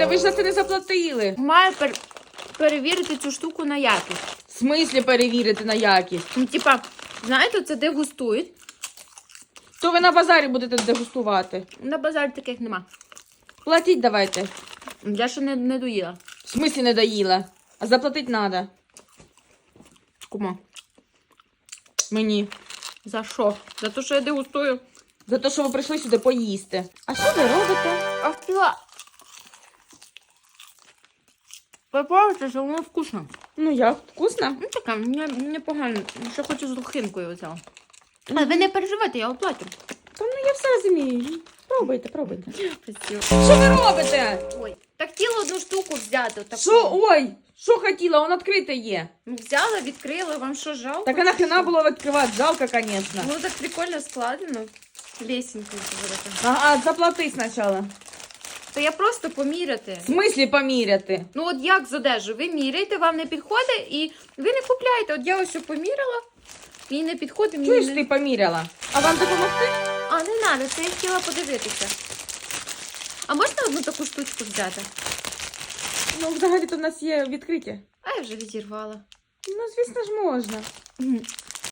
робите? Ви ж за це не заплатили. Маю пер... перевірити цю штуку на якість. В смислі перевірити на якість? Ну, типа, знаєте, це дегустують. То ви на базарі будете дегустувати. На базарі таких нема. Платіть давайте. Я ще не, не доїла. В смислі не доїла. А заплатить треба. Кума. Мені. За що? За те, що я дегустую. За те, що ви прийшли сюди поїсти. А що ви робите? Попробуйте, що воно вкусно. Ну як, вкусно? Ну таке, не, непогано. Ще хочу з лохинкою взяла. А ви не переживайте, я оплатю. Та ну я все розумію. Пробуйте, пробуйте. Що ви робите? Ой, так хотіла одну штуку взяти. Таку. Що? Ой, що хотіла? Он відкрите є. Ну, взяла, відкрила, вам що жалко? Так а нахрена було відкривати? Жалко, звісно. Ну так прикольно складено. Лесенкою. Ага, заплати спочатку. То я просто поміряти. В смислі поміряти? Ну от як з одежу? Ви міряєте, вам не підходить і ви не купляєте. От я ось що поміряла, мені не підходить, мені Чуєш, не... ти поміряла? А вам допомогти? А, не треба, це я хотіла подивитися. А можна одну таку штучку взяти? Ну, взагалі-то в нас є відкриті. А я вже відірвала. Ну, звісно ж, можна.